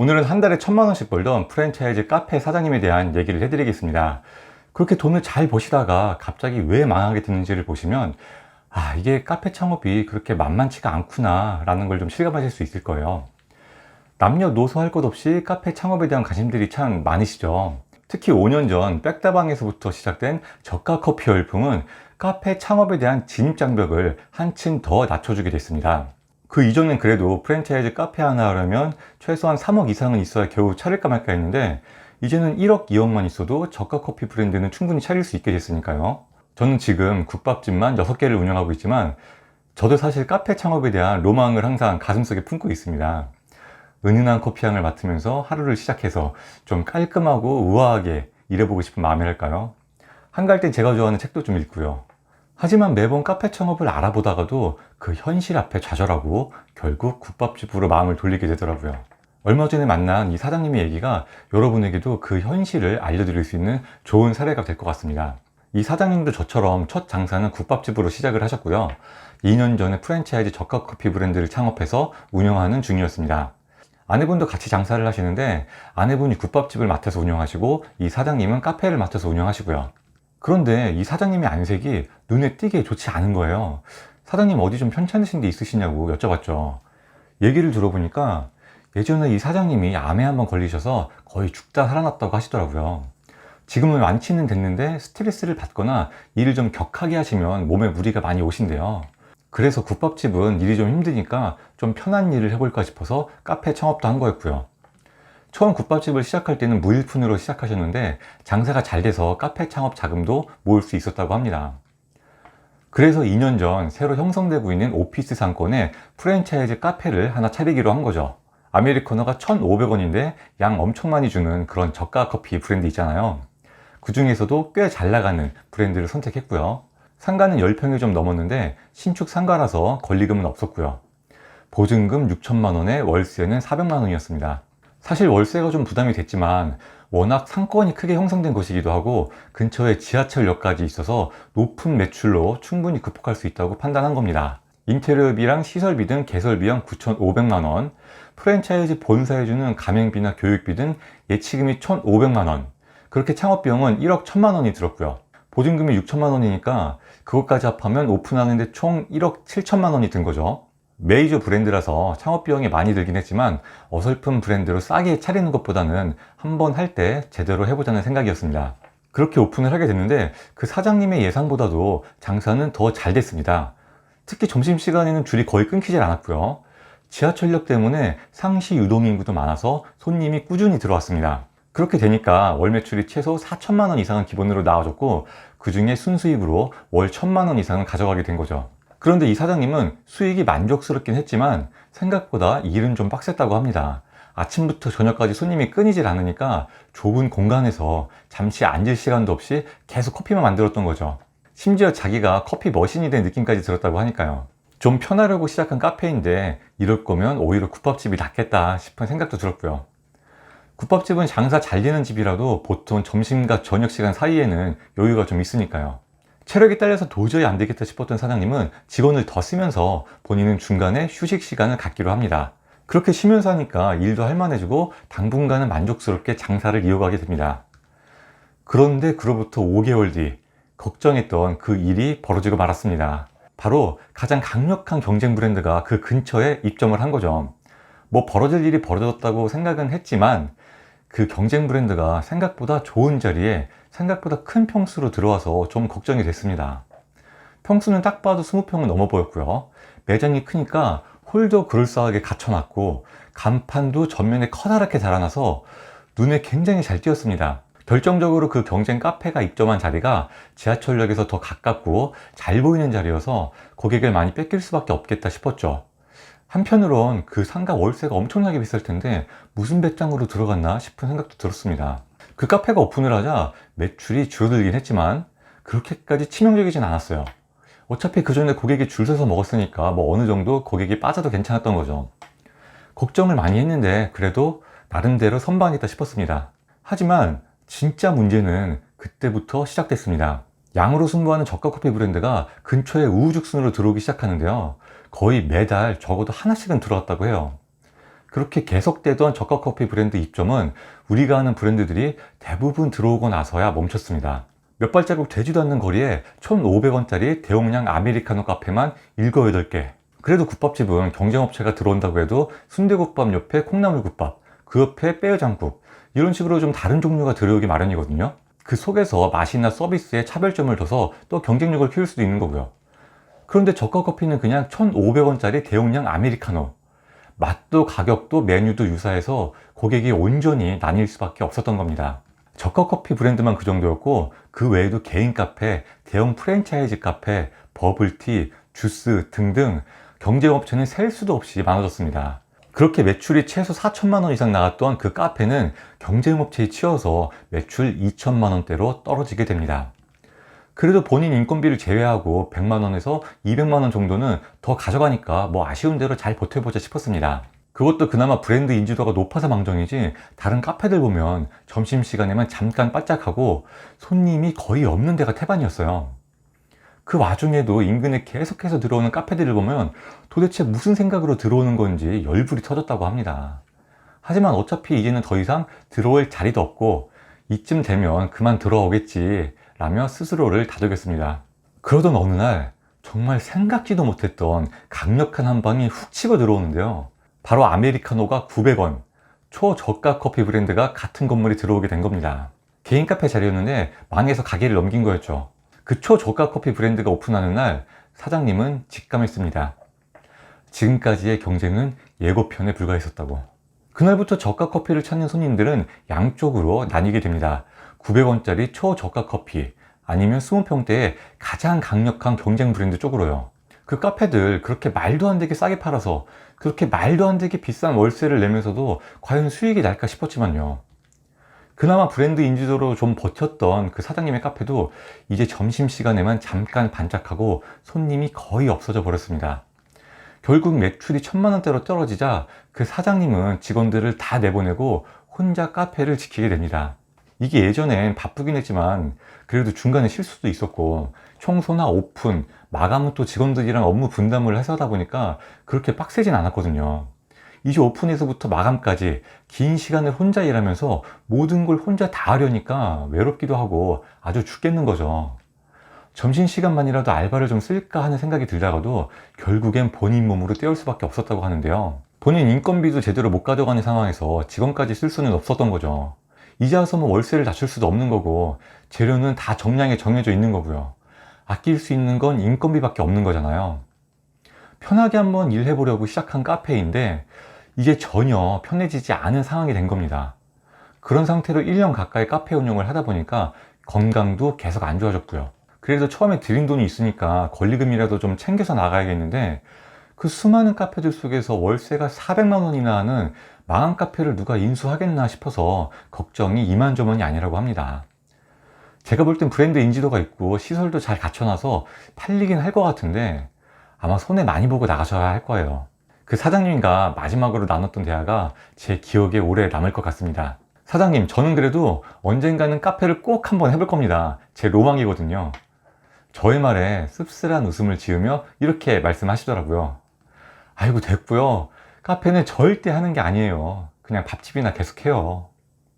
오늘은 한 달에 천만 원씩 벌던 프랜차이즈 카페 사장님에 대한 얘기를 해드리겠습니다. 그렇게 돈을 잘 버시다가 갑자기 왜 망하게 됐는지를 보시면 아 이게 카페 창업이 그렇게 만만치가 않구나 라는 걸 좀 실감하실 수 있을 거예요. 남녀노소 할 것 없이 카페 창업에 대한 관심들이 참 많으시죠. 특히 5년 전 백다방에서부터 시작된 저가 커피 열풍은 카페 창업에 대한 진입 장벽을 한층 더 낮춰주게 됐습니다. 그 이전엔 그래도 프랜차이즈 카페 하나 하려면 최소한 3억 이상은 있어야 겨우 차릴까 말까 했는데 이제는 1억, 2억만 있어도 저가 커피 브랜드는 충분히 차릴 수 있게 됐으니까요. 저는 지금 국밥집만 6개를 운영하고 있지만 저도 사실 카페 창업에 대한 로망을 항상 가슴속에 품고 있습니다. 은은한 커피향을 맡으면서 하루를 시작해서 좀 깔끔하고 우아하게 일해보고 싶은 마음이랄까요? 한가할 땐 제가 좋아하는 책도 좀 읽고요. 하지만 매번 카페 창업을 알아보다가도 그 현실 앞에 좌절하고 결국 국밥집으로 마음을 돌리게 되더라고요. 얼마 전에 만난 이 사장님의 얘기가 여러분에게도 그 현실을 알려드릴 수 있는 좋은 사례가 될 것 같습니다. 이 사장님도 저처럼 첫 장사는 국밥집으로 시작을 하셨고요. 2년 전에 프랜차이즈 저가 커피 브랜드를 창업해서 운영하는 중이었습니다. 아내분도 같이 장사를 하시는데 아내분이 국밥집을 맡아서 운영하시고 이 사장님은 카페를 맡아서 운영하시고요. 그런데 이 사장님의 안색이 눈에 띄게 좋지 않은 거예요. 사장님 어디 좀 편찮으신 데 있으시냐고 여쭤봤죠. 얘기를 들어보니까 예전에 이 사장님이 암에 한번 걸리셔서 거의 죽다 살아났다고 하시더라고요. 지금은 완치는 됐는데 스트레스를 받거나 일을 좀 격하게 하시면 몸에 무리가 많이 오신대요. 그래서 국밥집은 일이 좀 힘드니까 좀 편한 일을 해볼까 싶어서 카페 창업도 한 거였고요. 처음 국밥집을 시작할 때는 무일푼으로 시작하셨는데 장사가 잘 돼서 카페 창업 자금도 모을 수 있었다고 합니다. 그래서 2년 전 새로 형성되고 있는 오피스 상권에 프랜차이즈 카페를 하나 차리기로 한 거죠. 아메리카노가 1,500원인데 양 엄청 많이 주는 그런 저가 커피 브랜드 있잖아요. 그 중에서도 꽤 잘 나가는 브랜드를 선택했고요. 상가는 10평이 좀 넘었는데 신축 상가라서 권리금은 없었고요. 보증금 6천만 원에 월세는 400만 원이었습니다. 사실 월세가 좀 부담이 됐지만 워낙 상권이 크게 형성된 곳이기도 하고 근처에 지하철역까지 있어서 높은 매출로 충분히 극복할 수 있다고 판단한 겁니다. 인테리어비랑 시설비 등 개설비용 9,500만 원, 프랜차이즈 본사에 주는 가맹비나 교육비 등 예치금이 1,500만 원, 그렇게 창업비용은 1억 1천만 원이 들었고요. 보증금이 6천만 원이니까 그것까지 합하면 오픈하는데 총 1억 7천만 원이 든 거죠. 메이저 브랜드라서 창업 비용이 많이 들긴 했지만 어설픈 브랜드로 싸게 차리는 것보다는 한 번 할 때 제대로 해보자는 생각이었습니다. 그렇게 오픈을 하게 됐는데 그 사장님의 예상보다도 장사는 더 잘 됐습니다. 특히 점심시간에는 줄이 거의 끊기질 않았고요. 지하철역 때문에 상시 유동 인구도 많아서 손님이 꾸준히 들어왔습니다. 그렇게 되니까 월 매출이 최소 4천만 원 이상은 기본으로 나와줬고 그 중에 순수익으로 월 천만 원 이상을 가져가게 된 거죠. 그런데 이 사장님은 수익이 만족스럽긴 했지만 생각보다 일은 좀 빡셌다고 합니다. 아침부터 저녁까지 손님이 끊이질 않으니까 좁은 공간에서 잠시 앉을 시간도 없이 계속 커피만 만들었던 거죠. 심지어 자기가 커피 머신이 된 느낌까지 들었다고 하니까요. 좀 편하려고 시작한 카페인데 이럴 거면 오히려 국밥집이 낫겠다 싶은 생각도 들었고요. 국밥집은 장사 잘 되는 집이라도 보통 점심과 저녁 시간 사이에는 여유가 좀 있으니까요. 체력이 딸려서 도저히 안 되겠다 싶었던 사장님은 직원을 더 쓰면서 본인은 중간에 휴식 시간을 갖기로 합니다. 그렇게 쉬면서 하니까 일도 할만해지고 당분간은 만족스럽게 장사를 이어가게 됩니다. 그런데 그로부터 5개월 뒤 걱정했던 그 일이 벌어지고 말았습니다. 바로 가장 강력한 경쟁 브랜드가 그 근처에 입점을 한 거죠. 뭐 벌어질 일이 벌어졌다고 생각은 했지만 그 경쟁 브랜드가 생각보다 좋은 자리에 생각보다 큰 평수로 들어와서 좀 걱정이 됐습니다. 평수는 딱 봐도 20평은 넘어 보였고요. 매장이 크니까 홀도 그럴싸하게 갖춰놨고 간판도 전면에 커다랗게 달아나서 눈에 굉장히 잘 띄었습니다. 결정적으로 그 경쟁 카페가 입점한 자리가 지하철역에서 더 가깝고 잘 보이는 자리여서 고객을 많이 뺏길 수밖에 없겠다 싶었죠. 한편으론 그 상가 월세가 엄청나게 비쌀 텐데 무슨 배짱으로 들어갔나 싶은 생각도 들었습니다. 그 카페가 오픈을 하자 매출이 줄어들긴 했지만 그렇게까지 치명적이진 않았어요. 어차피 그 전에 고객이 줄 서서 먹었으니까 뭐 어느 정도 고객이 빠져도 괜찮았던 거죠. 걱정을 많이 했는데 그래도 나름대로 선방했다 싶었습니다. 하지만 진짜 문제는 그때부터 시작됐습니다. 양으로 승부하는 저가 커피 브랜드가 근처에 우후죽순으로 들어오기 시작하는데요. 거의 매달 적어도 하나씩은 들어왔다고 해요. 그렇게 계속되던 저가 커피 브랜드 입점은 우리가 아는 브랜드들이 대부분 들어오고 나서야 멈췄습니다. 몇 발자국 되지도 않는 거리에 1,500원짜리 대용량 아메리카노 카페만 7, 8개. 그래도 국밥집은 경쟁업체가 들어온다고 해도 순대국밥 옆에 콩나물국밥, 그 옆에 뼈장국 이런 식으로 좀 다른 종류가 들어오기 마련이거든요. 그 속에서 맛이나 서비스에 차별점을 둬서 또 경쟁력을 키울 수도 있는 거고요. 그런데 저가 커피는 그냥 1,500원짜리 대용량 아메리카노. 맛도 가격도 메뉴도 유사해서 고객이 온전히 나뉠 수밖에 없었던 겁니다. 저가 커피 브랜드만 그 정도였고 그 외에도 개인 카페, 대형 프랜차이즈 카페, 버블티, 주스 등등 경쟁업체는 셀 수도 없이 많아졌습니다. 그렇게 매출이 최소 4천만 원 이상 나왔던 그 카페는 경쟁업체에 치여서 매출 2천만 원대로 떨어지게 됩니다. 그래도 본인 인건비를 제외하고 100만 원에서 200만 원 정도는 더 가져가니까 뭐 아쉬운 대로 잘 버텨보자 싶었습니다. 그것도 그나마 브랜드 인지도가 높아서 망정이지 다른 카페들 보면 점심시간에만 잠깐 바짝하고 손님이 거의 없는 데가 태반이었어요. 그 와중에도 인근에 계속해서 들어오는 카페들을 보면 도대체 무슨 생각으로 들어오는 건지 열불이 터졌다고 합니다. 하지만 어차피 이제는 더 이상 들어올 자리도 없고 이쯤 되면 그만 들어오겠지 라며 스스로를 다독였습니다. 그러던 어느 날 정말 생각지도 못했던 강력한 한 방이 훅 치고 들어오는데요. 바로 아메리카노가 900원, 초저가 커피 브랜드가 같은 건물에 들어오게 된 겁니다. 개인 카페 자리였는데 망해서 가게를 넘긴 거였죠. 그 초저가 커피 브랜드가 오픈하는 날 사장님은 직감했습니다. 지금까지의 경쟁은 예고편에 불과했었다고. 그날부터 저가 커피를 찾는 손님들은 양쪽으로 나뉘게 됩니다. 900원짜리 초저가 커피 아니면 20평대의 가장 강력한 경쟁 브랜드 쪽으로요. 그 카페들 그렇게 말도 안 되게 싸게 팔아서 그렇게 말도 안 되게 비싼 월세를 내면서도 과연 수익이 날까 싶었지만요. 그나마 브랜드 인지도로 좀 버텼던 그 사장님의 카페도 이제 점심시간에만 잠깐 반짝하고 손님이 거의 없어져 버렸습니다. 결국 매출이 천만 원대로 떨어지자 그 사장님은 직원들을 다 내보내고 혼자 카페를 지키게 됩니다. 이게 예전엔 바쁘긴 했지만 그래도 중간에 실수도 있었고 청소나 오픈, 마감은 또 직원들이랑 업무 분담을 해서 하다 보니까 그렇게 빡세진 않았거든요. 이제 오픈에서부터 마감까지 긴 시간을 혼자 일하면서 모든 걸 혼자 다 하려니까 외롭기도 하고 아주 죽겠는 거죠. 점심시간만이라도 알바를 좀 쓸까 하는 생각이 들다가도 결국엔 본인 몸으로 때울 수밖에 없었다고 하는데요. 본인 인건비도 제대로 못 가져가는 상황에서 직원까지 쓸 수는 없었던 거죠. 와서 뭐 월세를 낮출 수도 없는 거고 재료는 다 정량에 정해져 있는 거고요. 아낄 수 있는 건 인건비밖에 없는 거잖아요. 편하게 한번 일해보려고 시작한 카페인데 이제 전혀 편해지지 않은 상황이 된 겁니다. 그런 상태로 1년 가까이 카페 운영을 하다 보니까 건강도 계속 안 좋아졌고요. 그래도 처음에 들인 돈이 있으니까 권리금이라도 좀 챙겨서 나가야겠는데 그 수많은 카페들 속에서 월세가 400만 원이나 하는 망한 카페를 누가 인수하겠나 싶어서 걱정이 이만저만이 아니라고 합니다. 제가 볼 땐 브랜드 인지도가 있고 시설도 잘 갖춰놔서 팔리긴 할 것 같은데 아마 손해 많이 보고 나가셔야 할 거예요. 그 사장님과 마지막으로 나눴던 대화가 제 기억에 오래 남을 것 같습니다. 사장님, 저는 그래도 언젠가는 카페를 꼭 한번 해볼 겁니다. 제 로망이거든요. 저의 말에 씁쓸한 웃음을 지으며 이렇게 말씀하시더라고요. 아이고, 됐고요. 카페는 절대 하는 게 아니에요. 그냥 밥집이나 계속해요.